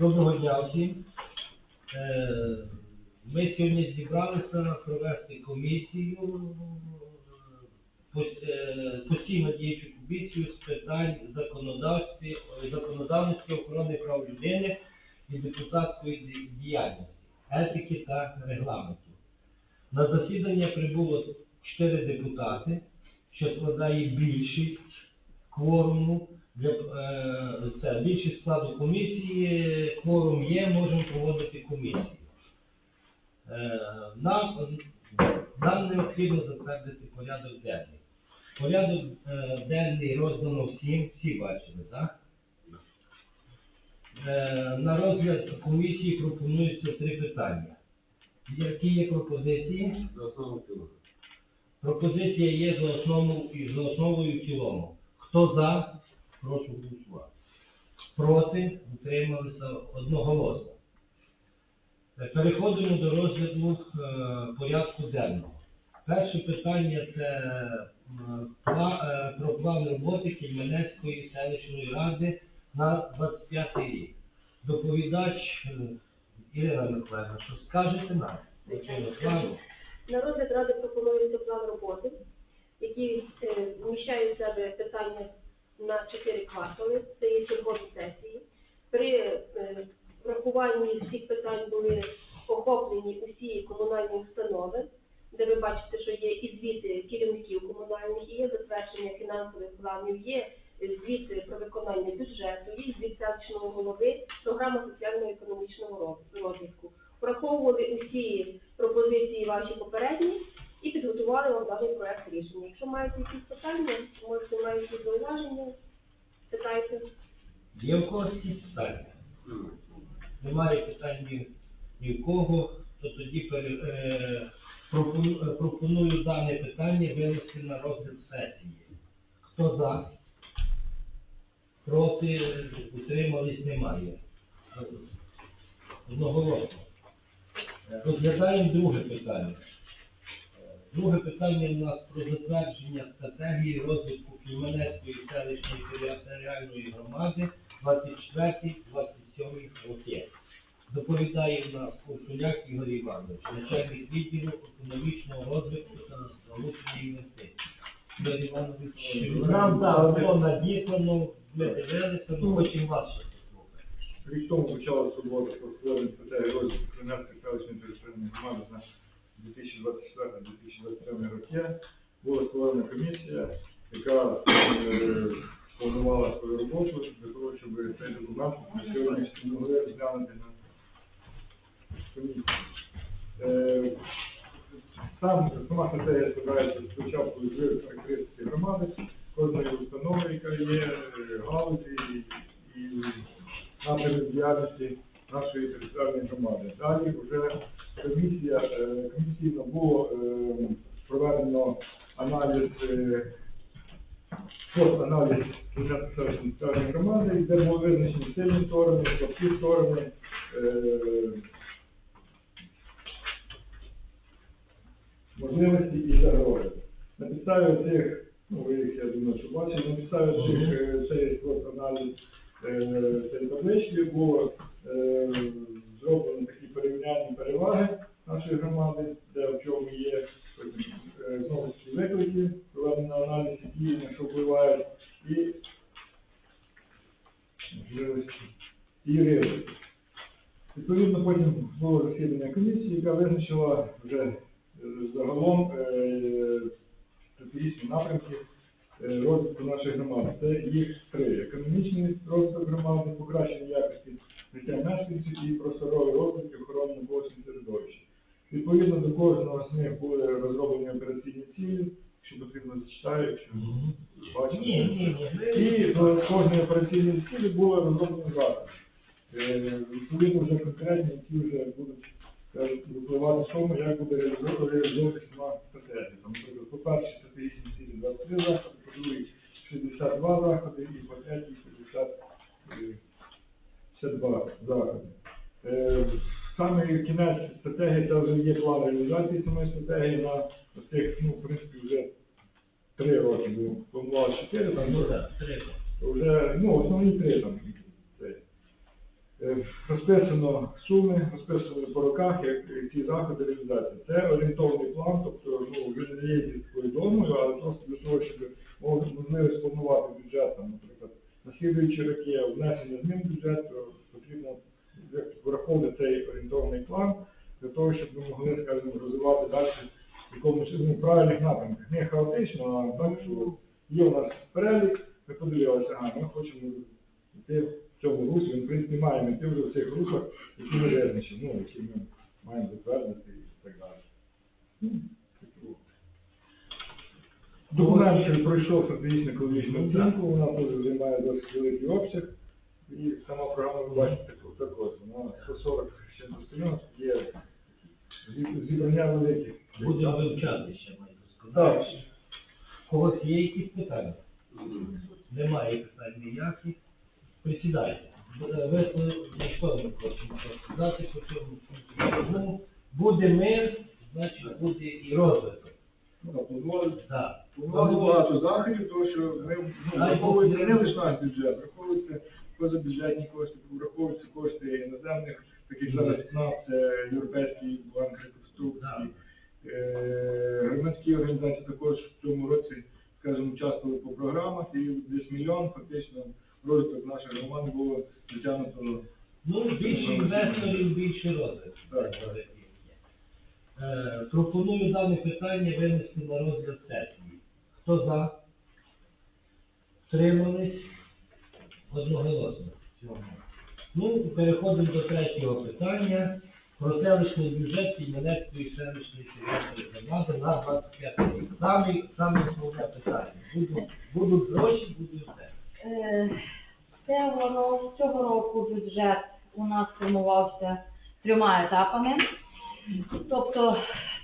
Доброго дня всім. Е, Ми сьогодні зібралися провести комісію, е, постійно діючу комісію з питань законодавництва охорони прав людини і депутатської діяльності, етики та регламенту. На засідання прибуло чотири депутати, що складає більшість кворуму. Для, е, це більшість складу комісії, кворум є, можемо проводити комісію. Е, нам, нам необхідно затвердити порядок денний. Порядок е, денний роздано всім, всі бачили, так? Е, на розгляд комісії пропонується три питання. Які є пропозиції? За основу цілого. Пропозиція є за основу і за основою і в цілому. Хто за, прошу голосувати. Проти, утрималися одноголосно. Е, Переходимо до розгляду е, порядку денного. Перше питання це е, про план роботи Кельменецької селищної ради на 25 рік. Доповідач Ірина Миколаївна, що скажете нам? про Звичайно, плану. На розгляд ради пропонується план роботи, який е, вміщає в себе питання на чотири квартали, це є чергові сесії. При е, врахуванні всіх питань були охоплені усі комунальні установи, де ви бачите, що є і звіти керівників комунальних, і є затвердження фінансових планів, є звіти про виконання бюджету, є звіт селищного голови, програма соціально-економічного роз- розвитку. Враховували усі пропозиції ваші попередні і підготували вам даний проект рішення. Якщо маєте якісь питання, можете маєте зауваження, питайте. Є в когось якісь питання? Немає питань ні, ні в кого, то тоді е, пропону- е, пропоную дане питання винести на розгляд сесії. Хто за? Проти, утримались, немає. Одноголосно. Е, Розглядаємо друге питання. Е, Друге питання у нас про затвердження стратегії розвитку Кельменецької селищної територіальної громади 24-27 роки. Доповідає у нас Ковшуляк Ігор Іванович, начальник відділу економічного розвитку та залучення інвестицій. Ігор Іванович, нам так було надіслано, ми дивилися, ну хочемо вас. Рік тому почалася робота про створення стратегії розвитку Кремлівської селищної територіальної на 2024-2023 роки. Була створена комісія, яка е, планувала свою роботу для того, щоб цей документ на сьогоднішній могли розглянути на комісії. Е, Сам сама стратегія складається спочатку з характеристики громади, кожної установи, яка є, е, галузі і, і напрямів діяльності нашої територіальної громади. Далі вже комісія, е, комісійно було е, проведено аналіз, е, пост-аналіз територіальної громади, де були визначені сильні сторони, слабкі сторони, е, можливості і загрози. На підставі цих, ну ви їх, я думаю, що бачили, на підставі цих е, цей пост-аналіз е, було е, зроблено такі порівняльні переваги нашої громади, де в чому є е, знову ж таки виклики, проведено аналіз, що впливають, і можливості, і ризики. Відповідно, потім було засідання комісії, яка визначила вже загалом е, стратегічні напрямки розвитку нашої громади. Це їх три. Економічний розвиток громади, покращення якості життя мешканців і просторовий розвиток і охорони навколишнього середовища. Відповідно до кожного з них були розроблені операційні цілі, якщо потрібно зачитаю, якщо бачите. І до кожної операційної цілі були розроблені заходи. Е, Відповідно вже конкретні, які вже будуть кажуть, випливати тому, як буде реалізовувати реалізовувати сама стратегія. Там, наприклад, по першій стратегічній цілі 23 заходи, по другій 62 заходи і по третій 50, е, 52 заходи. Е, Саме кінець стратегії це вже є план реалізації самої стратегії на цих, ну, в принципі, вже три роки, бо планувалося чотири, там Ну вже вже, ну, основні три там. Розписано суми, розписано по роках, як які заходи реалізації. Це орієнтовний план, тобто ну, він не є якоюсь такою домою, але просто для того, щоб мов- можливість планувати бюджет, там, наприклад, на слідуючі роки внесення змін в бюджет, то потрібно враховувати цей орієнтовний план для того, щоб ми могли, скажімо, розвивати далі в якомусь ну, правильних напрямках. Не хаотично, а так, є у нас перелік, ми подивилися, ага, ми хочемо йти в цьому русі, він, в принципі, маємо йти вже в цих русах, які ми визначимо, ну, які ми маємо затвердити і так далі. Ну, Документ що пройшов стратегічну екологічну оцінку, вона теж займає досить великий обсяг. І сама програма, ви бачите, також, вона 140 ще до сторінок, є зібрання великих. Будемо вивчати ще, маю Так. сказати. У когось є якісь питання? Немає питань ніяких. Присідайте. Ви е, не хочемо сказати, по цьому пункту. Ну, Буде мир, значить буде і розвиток. Ну, так. Багато заходів, тому що ми ну, враховується не лише наш бюджет, враховуються позабюджетні кошти, враховуються кошти іноземних, таких зараз це Європейський банк реконструкції. Е, Громадські організації також в цьому році, скажімо, участвували по програмах, і десь мільйон фактично розвиток нашої громади було дотягнуто. Ну, більше інвесторів, більше розвитку. Так. Е, Пропоную дане питання винести на розгляд сесії. Хто за? Втримались? Одноголосно. Ну, переходимо до третього питання. Про селищний бюджет Кіменецької селищної територіальної громади на 25 рік. Саме, саме основне питання. Будуть, будуть гроші, буде все. Е, Це воно цього року бюджет у нас формувався трьома етапами. Тобто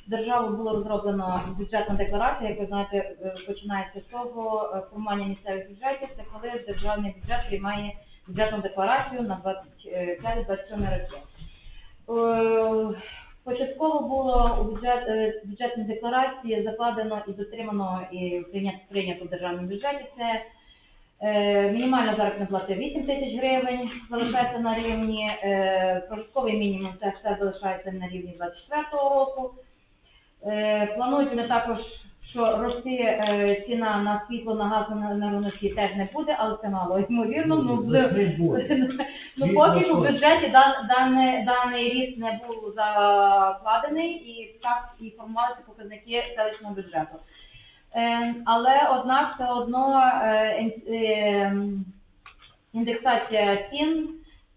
державою було розроблено бюджетна декларація, як ви знаєте, е, починається з того е, формування місцевих бюджетів, це коли державний бюджет приймає бюджетну декларацію на 25-27 роки. Е, Початково було у бюджет, бюджетній декларації закладено і дотримано і прийнято, прийнято в державному бюджеті. Це Е, Мінімальна заробітна плата 8 тисяч гривень залишається на рівні, е, прожитковий мінімум це все залишається на рівні 24 року. Е, Планують вони також, що рости е, ціна на світло, на газ, на енергоносії теж не буде, але це мало ймовірно. Ну, Завжди буде. ну поки що в бюджеті даний, даний ріст не був закладений і так і формувалися показники селищного бюджету. Е, але однак все одно ін- індексація цін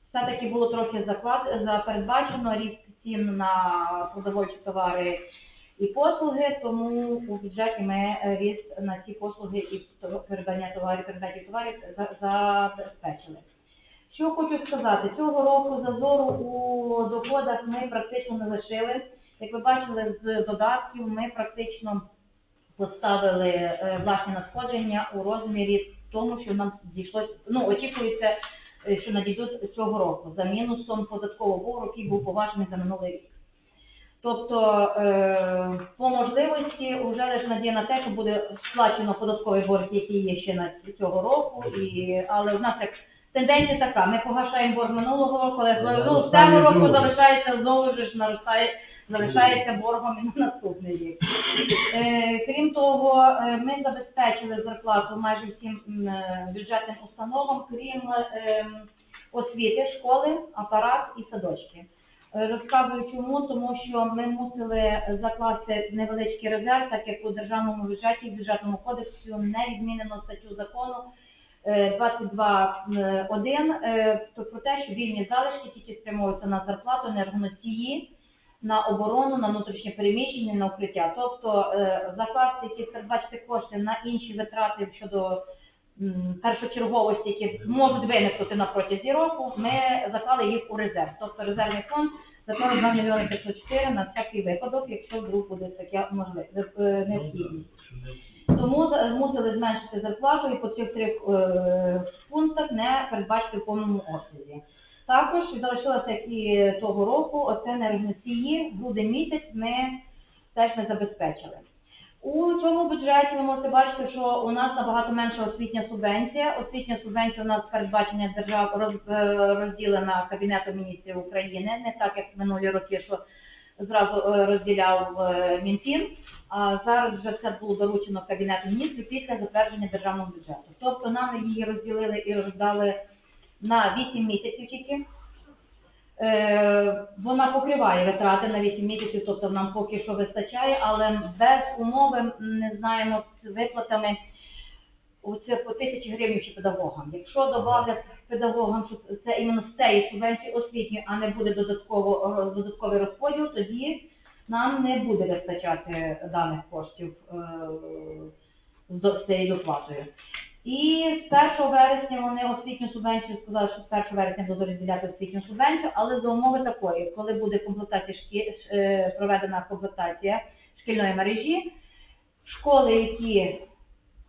все-таки було трохи заклад, передбачено ріст цін на продовольчі товари і послуги, тому у бюджеті ми е, ріст на ці послуги і передання товарів, передачі товарів за- забезпечили. Що хочу сказати, цього року зазору у доходах ми практично не лишили. Як ви бачили з додатків, ми практично поставили е, власні надходження у розмірі тому, що нам дійшло, ну, очікується, е, що надійдуть цього року за мінусом податкового боргу, який був поважений за минулий рік. Тобто, е, по можливості вже лише надія на те, що буде сплачено податковий борг, який є ще на цього року, і, але в нас як тенденція така, ми погашаємо борг минулого року, але Ну, ну, цього року залишається знову ж наростає, залишається боргом і на наступний рік. Е, Крім того, е, ми забезпечили зарплату майже всім е, бюджетним установам, крім е, освіти, школи, апарат і садочки. Е, Розказую чому, тому що ми мусили закласти невеличкий резерв, так як у державному бюджеті, в бюджетному кодексі не відмінено статтю закону е, 22.1 е, то про те, що вільні залишки тільки спрямовуються на зарплату енергоносії, на оборону, на внутрішнє переміщення, на укриття. Тобто е, закласти якісь передбачити кошти на інші витрати щодо першочерговості, які можуть виникнути на протязі року, ми заклали їх у резерв. Тобто резервний фонд заклали 2 мільйони 504 на всякий випадок, якщо вдруг буде таке можливе е, необхідність. Тому мусили зменшити зарплату і по цих трьох е, пунктах не передбачити в повному обсязі. Також залишилося як і того року, оце енергоносії, грудень місяць ми теж не забезпечили. У цьому бюджеті ви можете бачити, що у нас набагато менша освітня субвенція. Освітня субвенція у нас передбачення держав роз- е, розділена Кабінетом міністрів України, не так як минулі роки, що зразу е, розділяв е, Мінфін. А зараз вже це було доручено Кабінету міністрів після затвердження державного бюджету. Тобто нам її розділили і роздали на 8 місяців тільки. Е, Вона покриває витрати на 8 місяців, тобто нам поки що вистачає, але без умови не знаємо з виплатами оце по тисячі гривень ще педагогам. Якщо додавлять педагогам, що це іменно з цієї субвенції освітньої, а не буде додатково додатковий розподіл, тоді нам не буде вистачати даних коштів е, з цією доплатою. І з 1 вересня вони освітню субвенцію сказали, що з 1 вересня будуть розділяти освітню субвенцію, але за умови такої, коли буде комплектація шкі... е, проведена комплектація шкільної мережі, школи, які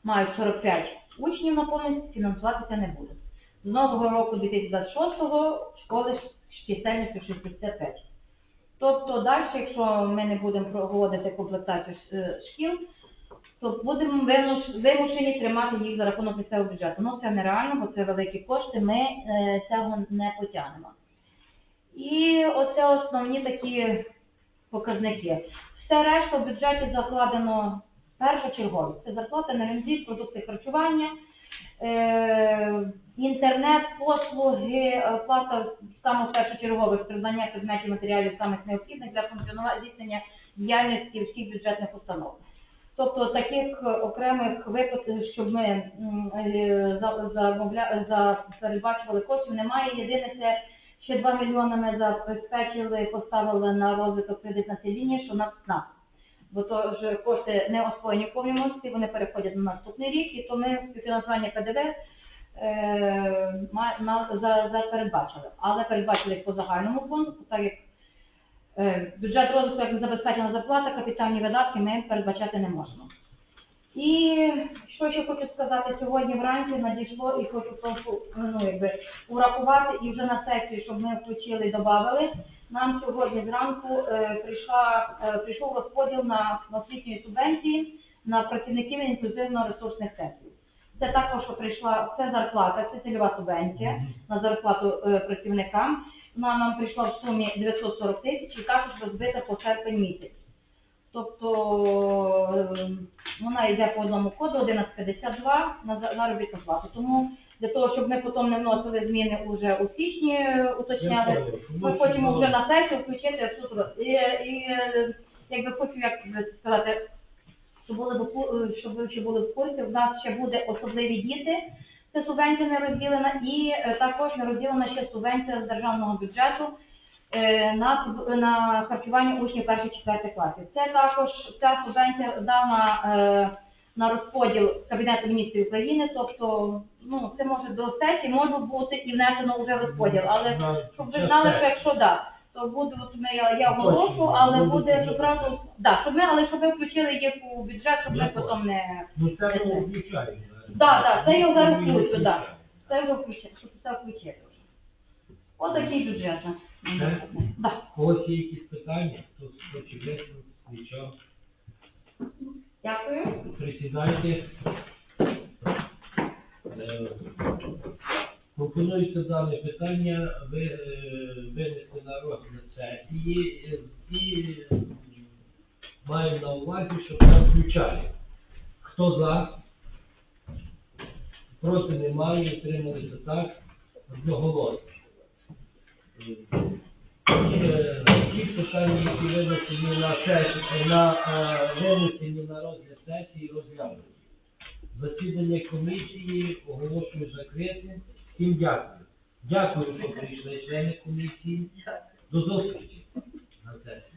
мають 45 учнів наповненість, фінансуватися не будуть. З нового року 2026-го школи з чисельністю 65. Тобто далі, якщо ми не будемо проводити комплектацію е, шкіл, то будемо вимушені тримати їх за рахунок місцевого бюджету. Ну це нереально, бо це великі кошти, ми е, цього не потягнемо. І оце основні такі показники. Все решта в бюджеті закладено першочергові. Це зарплата на продукти харчування, е, інтернет, послуги, оплата саме першочергових придбання предметів матеріалів самих необхідних для функціонування здійснення діяльності всіх бюджетних установ. Тобто таких е, окремих випадків, щоб ми е, за, передбачували коштів, немає. Єдине це ще 2 мільйони ми забезпечили, поставили на розвиток кредитної лінії, що на СНАП. Бо то ж кошти не освоєні в мості, вони переходять на наступний рік, і то ми співфінансування ПДВ е, за, за передбачили. Але передбачили по загальному фонду, так як Бюджет розвитку як забезпечена зарплата, капітальні видатки ми передбачати не можемо. І що ще хочу сказати, сьогодні вранці надійшло і хочу просто ну, якби, урахувати і вже на сесії, щоб ми включили і додали. Нам сьогодні зранку е, прийшла, е, прийшов розподіл на освітньої субвенції на працівників інклюзивно-ресурсних центрів. Це також прийшла це зарплата, це цільова субвенція на зарплату е, працівникам. Вона нам прийшла в сумі 940 тисяч і також розбита по серпень місяць. Тобто е, вона йде по одному коду 1152 на за- заробітну плату. Тому для того, щоб ми потім не вносили зміни уже у січні, е, уточняли, ми хочемо вже на сесію включити тут. І, і е, якби хочу як сказати, щоб були е, щоб ви ще були в курсі, в нас ще буде особливі діти. Це субвенція не розділена, і е, також не розділена ще субвенція з державного бюджету е, на, на харчування учнів перших четвертих класів. Це також ця субвенція дана е, на розподіл Кабінету міністрів України, тобто ну це може до сесії може бути і внесено вже розподіл, але щоб ви знали, що якщо да, то буде от ми я, я оголошу, але буде одразу да, щоб ми, але щоб ви включили їх у бюджет, щоб ми потім не Ну це ми включаємо. Да, да, це я зараз включу, да. Це вже включити, щоб це включити. Отакий бюджет. Да. Когось є якісь питання, хоче висловити, нічого. Дякую. Присідайте. Е, Пропонується дане питання ви, е, винести на розгляд сесії е, і е, маємо на увазі, що це включає. Хто за? Проти немає, утрималися так, одноголосно. Е, Е, Ті питання, які винесені на сесію, на е, винесені на розгляд сесії, розглянуті. Засідання комісії оголошую закритим. Всім дякую. Дякую, що прийшли члени комісії. До зустрічі на сесії.